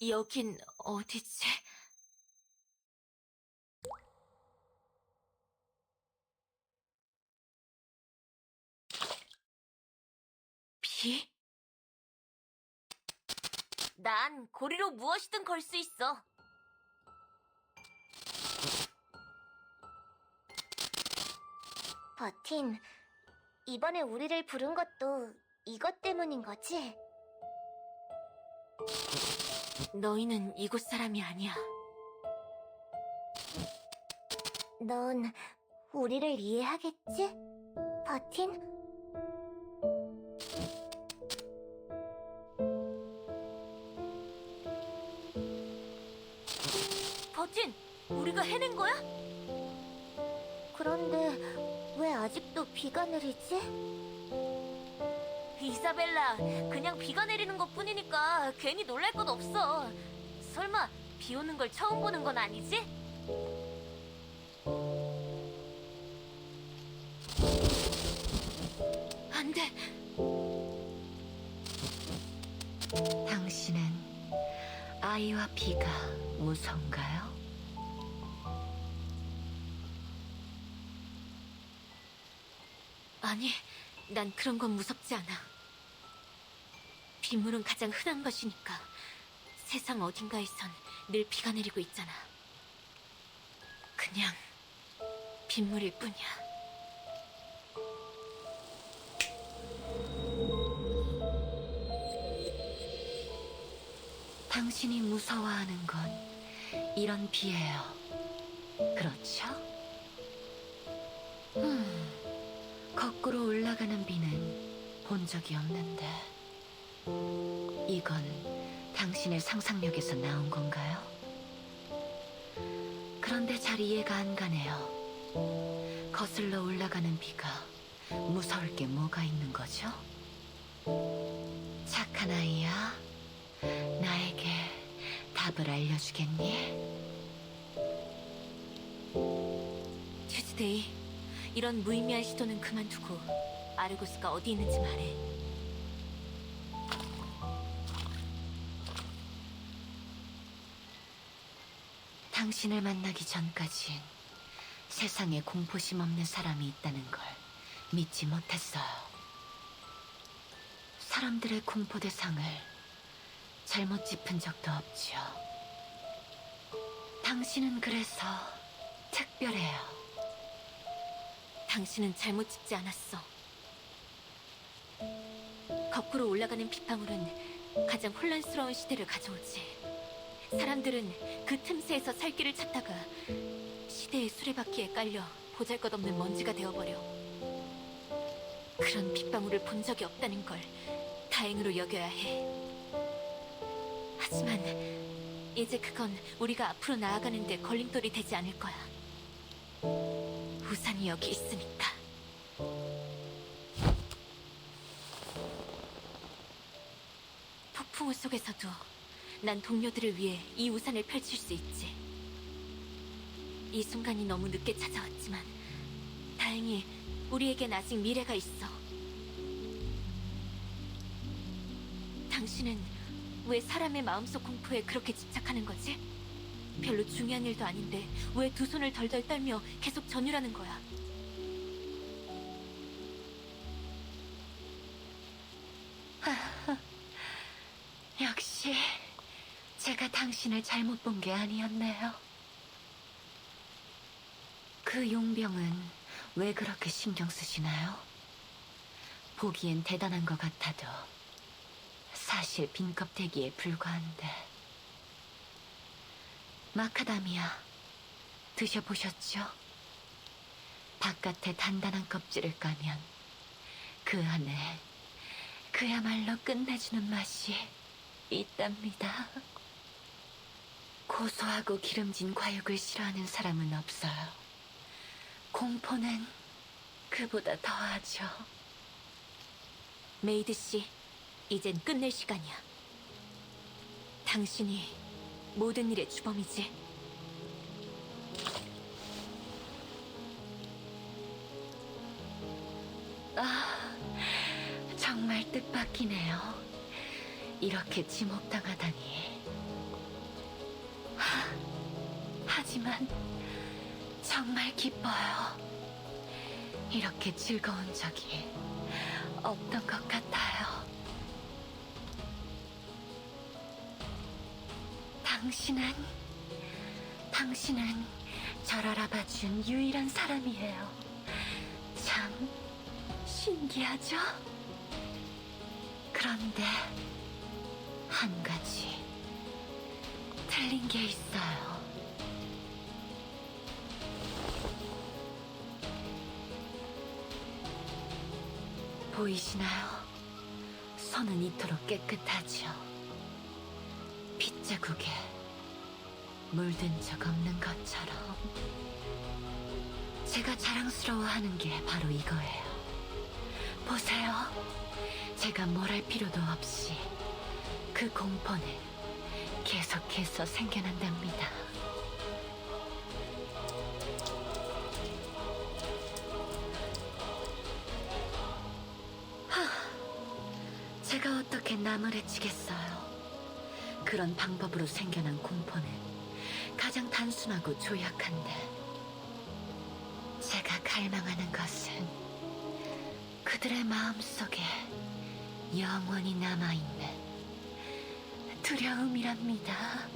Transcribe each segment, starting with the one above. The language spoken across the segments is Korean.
여긴 어디지? 비? 난 고리로 무엇이든 걸 수 있어. 버틴, 이번에 우리를 부른 것도 이것 때문인 거지? 너희는 이곳 사람이 아니야. 넌 우리를 이해하겠지? 버틴? 버틴, 우리가 해낸 거야? 그런데 왜 아직도 비가 내리지? 이사벨라, 그냥 비가 내리는 것 뿐이니까 괜히 놀랄 것 없어. 설마 비 오는 걸 처음 보는 건 아니지? 안 돼. 당신은 아이와 비가 무서운가요? 아니, 난 그런 건 무섭지 않아. 빗물은 가장 흔한 것이니까 세상 어딘가에선 늘 비가 내리고 있잖아. 그냥 빗물일 뿐이야. 당신이 무서워하는 건 이런 비예요. 그렇죠? 음, 거꾸로 올라가는 비는 본 적이 없는데 이건 당신의 상상력에서 나온 건가요? 그런데 잘 이해가 안 가네요. 거슬러 올라가는 비가 무서울 게 뭐가 있는 거죠? 착한 아이야. 나에게 답을 알려주겠니? 튜즈데이, 이런 무의미한 시도는 그만두고 아르고스가 어디 있는지 말해. 당신을 만나기 전까진 세상에 공포심 없는 사람이 있다는 걸 믿지 못했어요. 사람들의 공포 대상을 잘못 짚은 적도 없지요. 당신은 그래서 특별해요. 당신은 잘못 짚지 않았어. 거꾸로 올라가는 빗방울은 가장 혼란스러운 시대를 가져오지. 사람들은 그 틈새에서 살 길을 찾다가 시대의 수레바퀴에 깔려 보잘것없는 먼지가 되어버려. 그런 빗방울을 본 적이 없다는 걸 다행으로 여겨야 해. 하지만 이제 그건 우리가 앞으로 나아가는데 걸림돌이 되지 않을 거야. 우산이 여기 있으니까. 폭풍우 속에서도 난 동료들을 위해 이 우산을 펼칠 수 있지. 이 순간이 너무 늦게 찾아왔지만 다행히 우리에겐 아직 미래가 있어. 당신은 왜 사람의 마음속 공포에 그렇게 집착하는 거지? 별로 중요한 일도 아닌데 왜 두 손을 덜덜 떨며 계속 전율하는 거야? 역시 제가 당신을 잘못 본 게 아니었네요. 그 용병은 왜 그렇게 신경 쓰시나요? 보기엔 대단한 것 같아도 사실 빈 껍데기에 불과한데. 마카다미아 드셔보셨죠? 바깥에 단단한 껍질을 까면 그 안에 그야말로 끝내주는 맛이 있답니다. 고소하고 기름진 과육을 싫어하는 사람은 없어요. 공포는 그보다 더하죠. 메이드 씨, 이젠 끝낼 시간이야. 당신이 모든 일의 주범이지. 아, 정말 뜻밖이네요. 이렇게 지목당하다니. 하지만 정말 기뻐요. 이렇게 즐거운 적이 없던 것 같아요. 당신은, 당신은 절 알아봐준 유일한 사람이에요. 참, 신기하죠? 그런데, 한 가지, 틀린 게 있어요. 보이시나요? 손은 이토록 깨끗하지요. 빗자국에 물든 적 없는 것처럼. 제가 자랑스러워하는 게 바로 이거예요. 보세요. 제가 뭘 할 필요도 없이 그 공포는 계속해서 생겨난답니다. 어떻게 남을 해치겠어요? 그런 방법으로 생겨난 공포는 가장 단순하고 조약한데 제가 갈망하는 것은 그들의 마음속에 영원히 남아있는 두려움이랍니다.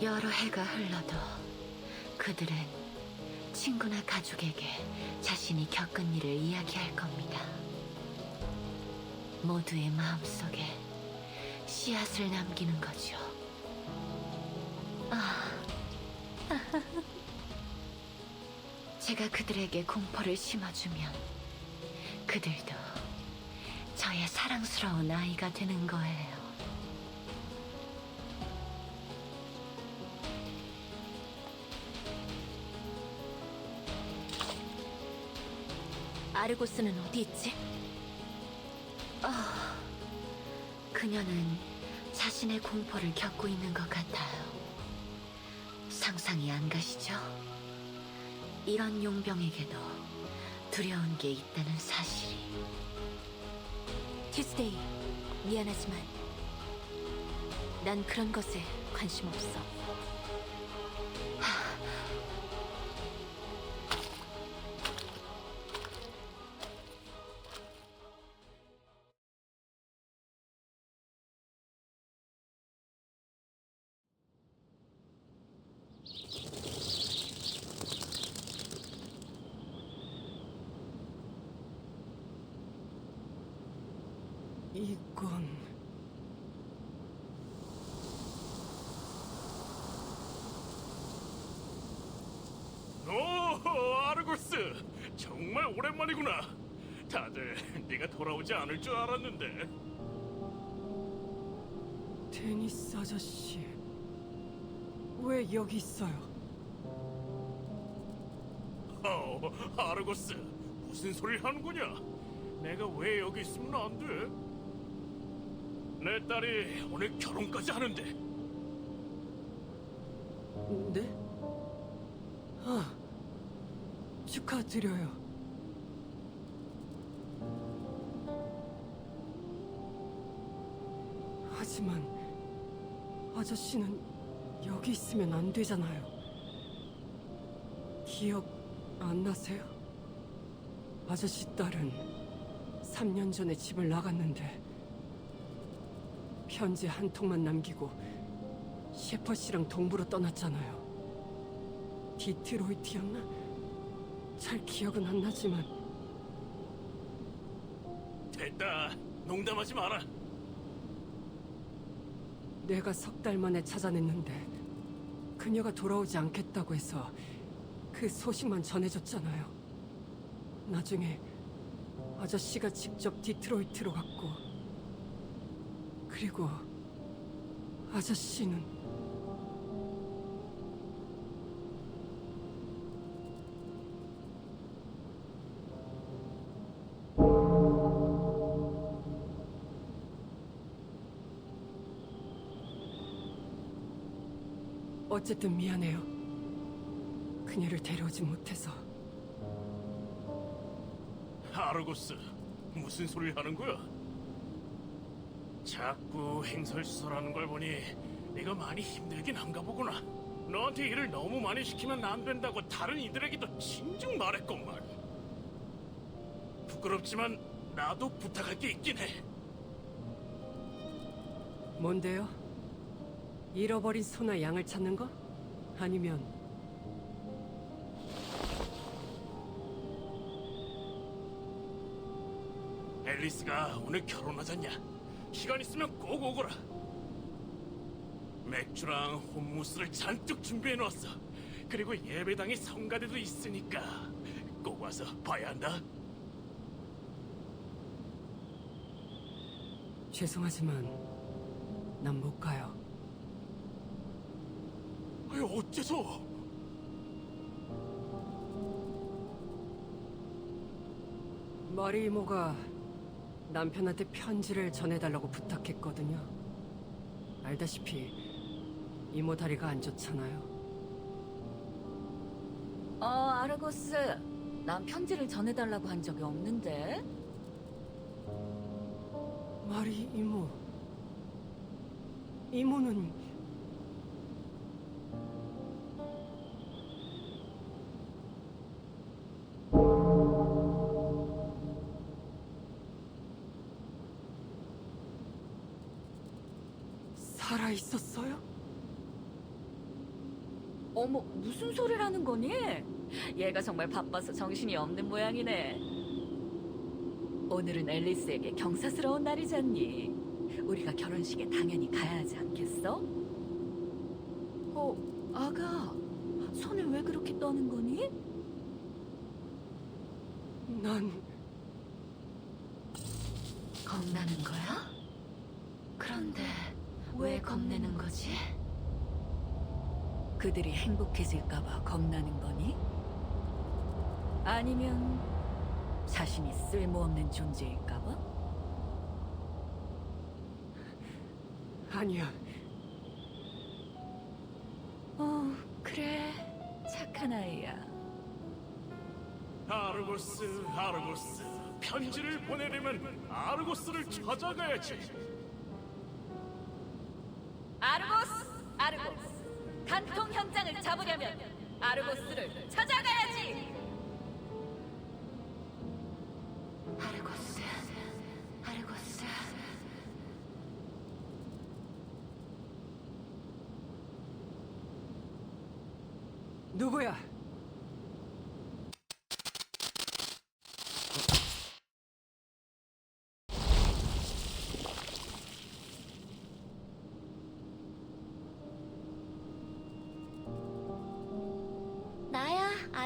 여러 해가 흘러도 그들은 친구나 가족에게 자신이 겪은 일을 이야기할 겁니다. 모두의 마음속에 씨앗을 남기는 거죠. 아. 제가 그들에게 공포를 심어주면 그들도 저의 사랑스러운 아이가 되는 거예요. 아르고스는 어디 있지? 아, 그녀는 자신의 공포를 겪고 있는 것 같아요. 상상이 안 가시죠? 이런 용병에게도 두려운 게 있다는 사실이. 튜스데이, 미안하지만 난 그런 것에 관심 없어. 오, 아르고스! 정말 오랜만이구나. 다들 네가 돌아오지 않을 줄 알았는데. 테니스 아저씨 왜 여기 있어요? 어, 아르고스, 무슨 소리를 하는 거냐? 내가 왜 여기 있으면 안 돼? 내 딸이 오늘 결혼까지 하는데 네? 아 축하드려요. 하지만 아저씨는 여기 있으면 안 되잖아요. 기억 안 나세요? 아저씨 딸은 3년 전에 집을 나갔는데 편지 한 통만 남기고 셰퍼 씨랑 동부로 떠났잖아요. 디트로이트였나? 잘 기억은 안 나지만 됐다. 농담하지 마라. 내가 석 달 만에 찾아냈는데 그녀가 돌아오지 않겠다고 해서 그 소식만 전해줬잖아요. 나중에 아저씨가 직접 디트로이트로 갔고 그리고 아저씨는 어쨌든 미안해요. 그녀를 데려오지 못해서 아르고스, 무슨 소리를 하는 거야? 자꾸 행설수설하는 걸 보니 네가 많이 힘들긴 한가 보구나. 너한테 일을 너무 많이 시키면 안 된다고 다른 이들에게도 진즉 말했건만. 부끄럽지만 나도 부탁할 게 있긴 해. 뭔데요? 잃어버린 소나 양을 찾는 거? 아니면 앨리스가 오늘 결혼하잖냐? 시간 있으면 꼭 오거라. 맥주랑 홈무스를 잔뜩 준비해 놓았어. 그리고 예배당에 성가대도 있으니까 꼭 와서 봐야 한다. 죄송하지만 난 못 가요. 어째서? 마리 이모가 남편한테 편지를 전해달라고 부탁했거든요. 알다시피 이모 다리가 안 좋잖아요. 어, 아르고스. 난 편지를 전해달라고 한 적이 없는데. 마리 이모. 이모는 있었어요? 어머, 무슨 소리를 하는 거니? 얘가 정말 바빠서 정신이 없는 모양이네. 오늘은 앨리스에게 경사스러운 날이잖니. 우리가 결혼식에 당연히 가야 하지 않겠어? 어, 아가. 손을 왜 그렇게 떠는 거니? 난 겁나는 거야? 그런데 왜 겁내는 거지? 그들이 행복해질까봐 겁나는 거니? 아니면 자신이 쓸모없는 존재일까봐? 아니야. 어, 그래. 착한 아이야. 아르고스, 아르고스. 편지를 보내려면 아르고스를 찾아가야지. 아르고스를 찾아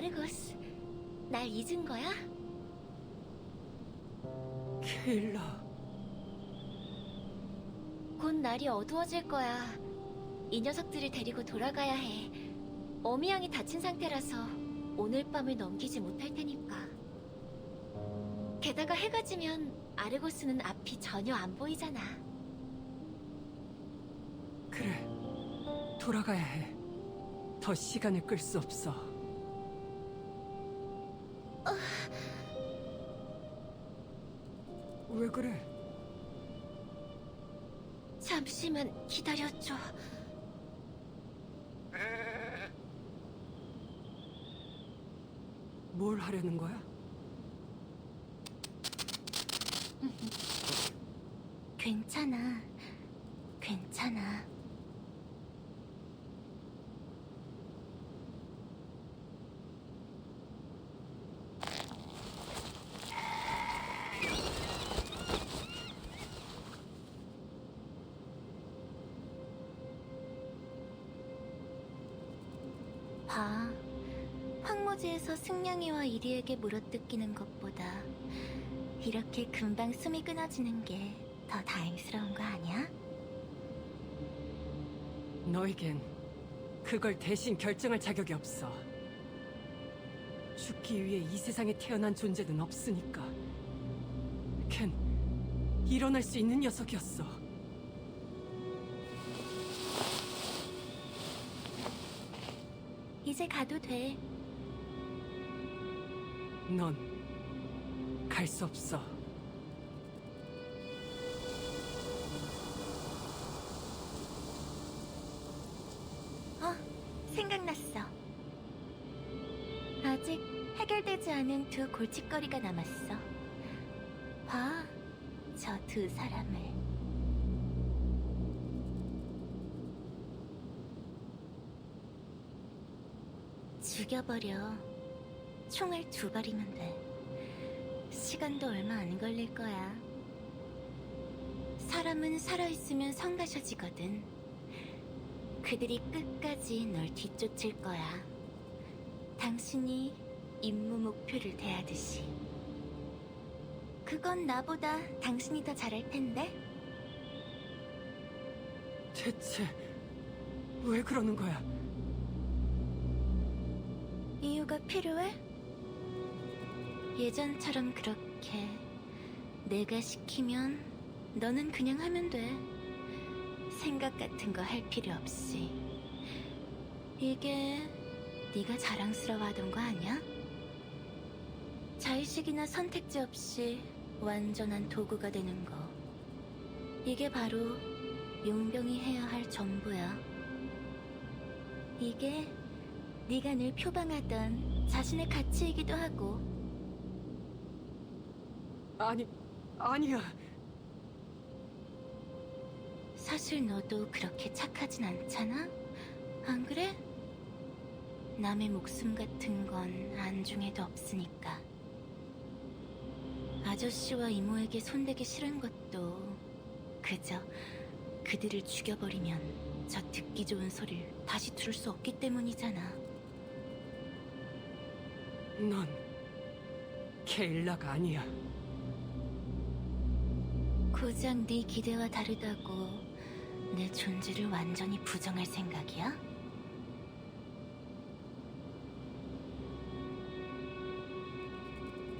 아르고스. 날 잊은 거야? 케일라. 곧 날이 어두워질 거야. 이 녀석들을 데리고 돌아가야 해. 어미양이 다친 상태라서 오늘 밤을 넘기지 못할 테니까. 게다가 해가 지면 아르고스는 앞이 전혀 안 보이잖아. 그래. 돌아가야 해. 더 시간을 끌 수 없어. 왜 그래? 잠시만 기다려줘. 뭘 하려는 거야? 괜찮아. 괜찮아. 봐. 황무지에서 승냥이와 이리에게 물어뜯기는 것보다 이렇게 금방 숨이 끊어지는 게 더 다행스러운 거 아니야? 너에겐 그걸 대신 결정할 자격이 없어. 죽기 위해 이 세상에 태어난 존재는 없으니까. 걘 일어날 수 있는 녀석이었어. 이제 가도 돼. 넌 갈 수 없어. 어, 생각났어. 아직 해결되지 않은 두 골칫거리가 남았어. 봐, 저 두 사람을. 죽여버려. 총알 두 발이면 돼. 시간도 얼마 안 걸릴 거야. 사람은 살아있으면 성가셔지거든. 그들이 끝까지 널 뒤쫓을 거야. 당신이 임무 목표를 대하듯이. 그건 나보다 당신이 더 잘할 텐데? 대체 왜 그러는 거야? 이유가 필요해? 예전처럼 그렇게 내가 시키면 너는 그냥 하면 돼. 생각 같은 거 할 필요 없이. 이게 네가 자랑스러워하던 거 아니야? 자의식이나 선택지 없이 완전한 도구가 되는 거. 이게 바로 용병이 해야 할 전부야. 이게 네가 늘 표방하던 자신의 가치이기도 하고 아니, 아니야. 사실 너도 그렇게 착하진 않잖아? 안 그래? 남의 목숨 같은 건 안중에도 없으니까. 아저씨와 이모에게 손대기 싫은 것도 그저 그들을 죽여버리면 저 듣기 좋은 소리를 다시 들을 수 없기 때문이잖아. 넌 케일라가 아니야. 고작 네 기대와 다르다고 내 존재를 완전히 부정할 생각이야?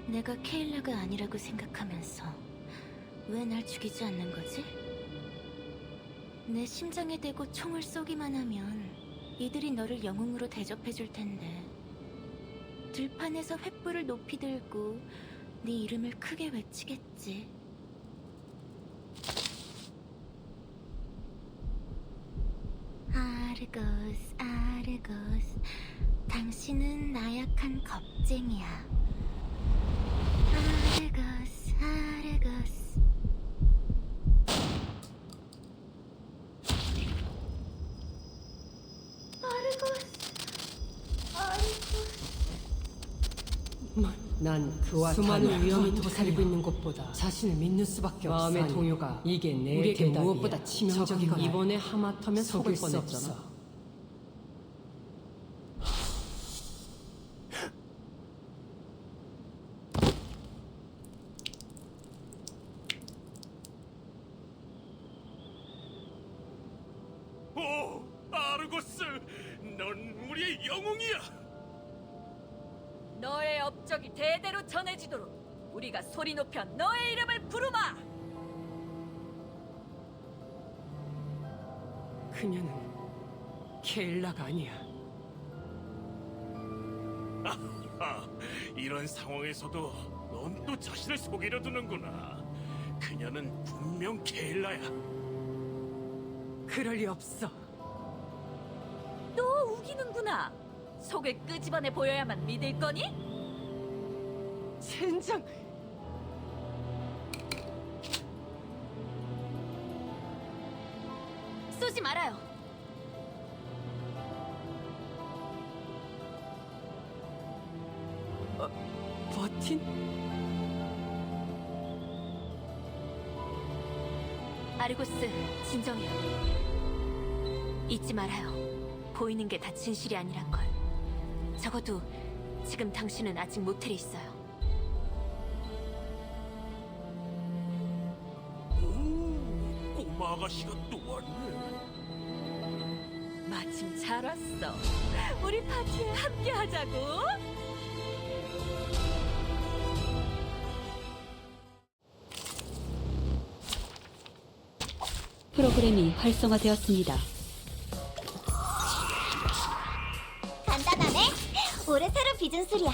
내가 케일라가 아니라고 생각하면서 왜 날 죽이지 않는 거지? 내 심장에 대고 총을 쏘기만 하면 이들이 너를 영웅으로 대접해 줄 텐데 들판에서 횃불을 높이 들고 네 이름을 크게 외치겠지. 아르고스, 아르고스. 당신은 나약한 겁쟁이야. 아르고스, 아르고스. 아르고스, 아르고스. 난 그와 수많은 위험이 도사리고 있는 것보다 자신을 믿는 수밖에 없어. 마음의 동요가 이게 내 우리에게 무엇보다 치명적이거든. 이번에 하마터면 속을. 오, 그녀는 케일라가 아니야. 아, 이런 상황에서도 넌 또 자신을 속이려 드는구나. 그녀는 분명 케일라야. 그럴 리 없어. 또 우기는구나. 속을 끄집어내 보여야만 믿을 거니? 젠장. 아르고스, 진정해요. 잊지 말아요. 보이는 게 다 진실이 아니란 걸. 적어도 지금 당신은 아직 모텔에 있어요. 오, 꼬마 아가씨가 또 왔네. 마침 잘 왔어. 우리 파티에 함께 하자고. 프로그램이 활성화되었습니다. 간단하네. 올해 새로 빚은 술이야.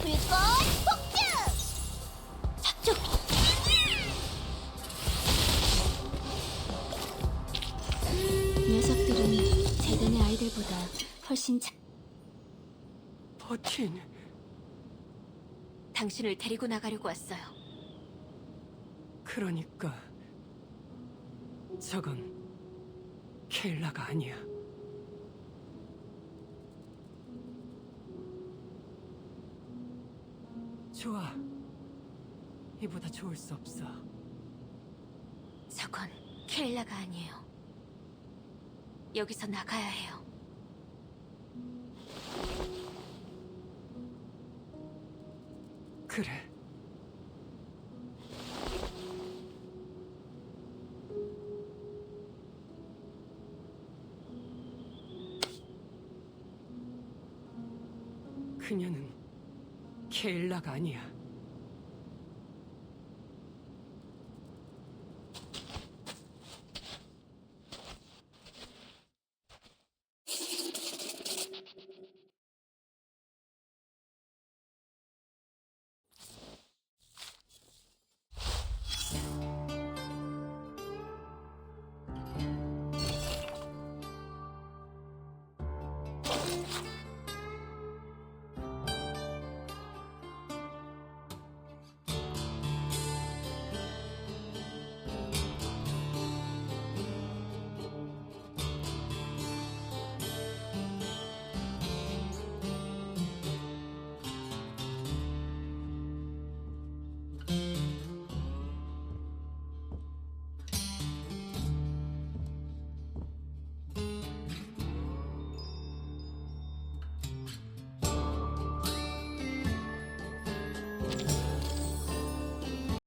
불꽃 폭주! 작전! 녀석들은 재단의 아이들보다 훨씬 잘... 버틴? 킨, 당신을 데리고 나가려고 왔어요. 그러니까 저건 케일라가 아니야. 좋아. 이보다 좋을 수 없어. 저건 케일라가 아니에요. 여기서 나가야 해요. 그래. 그녀는 케일라가 아니야.